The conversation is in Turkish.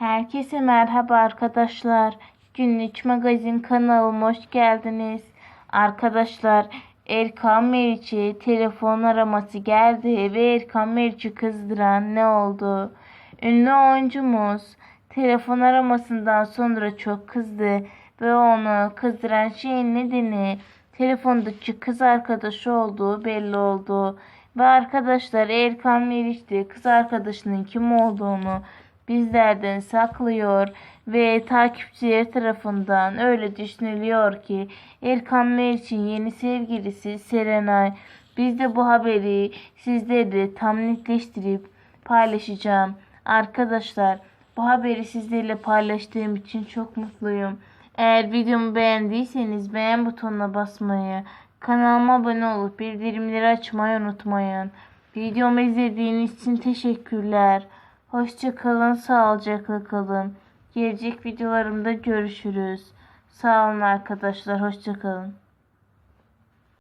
Herkese merhaba arkadaşlar. Günlük Magazin kanalıma hoş geldiniz. Arkadaşlar Erkan Meriç'e telefon araması geldi ve Erkan Meriç'i kızdıran ne oldu? Ünlü oyuncumuz telefon aramasından sonra çok kızdı ve onu kızdıran şeyin nedeni telefondaki kız arkadaşı olduğu belli oldu. Ve arkadaşlar Erkan Meriç de kız arkadaşının kim olduğunu bizlerden saklıyor ve takipçiler tarafından öyle düşünülüyor ki Erkan Meriç'in yeni sevgilisi Serenay. Biz de bu haberi sizlerle tam netleştirip paylaşacağım. Arkadaşlar bu haberi sizlerle paylaştığım için çok mutluyum. Eğer videomu beğendiyseniz beğen butonuna basmayı, kanalıma abone olup bildirimleri açmayı unutmayın. Videomu izlediğiniz için teşekkürler. Hoşça kalın, sağlıcakla kalın. Gelecek videolarımda görüşürüz. Sağ olun arkadaşlar, hoşça kalın.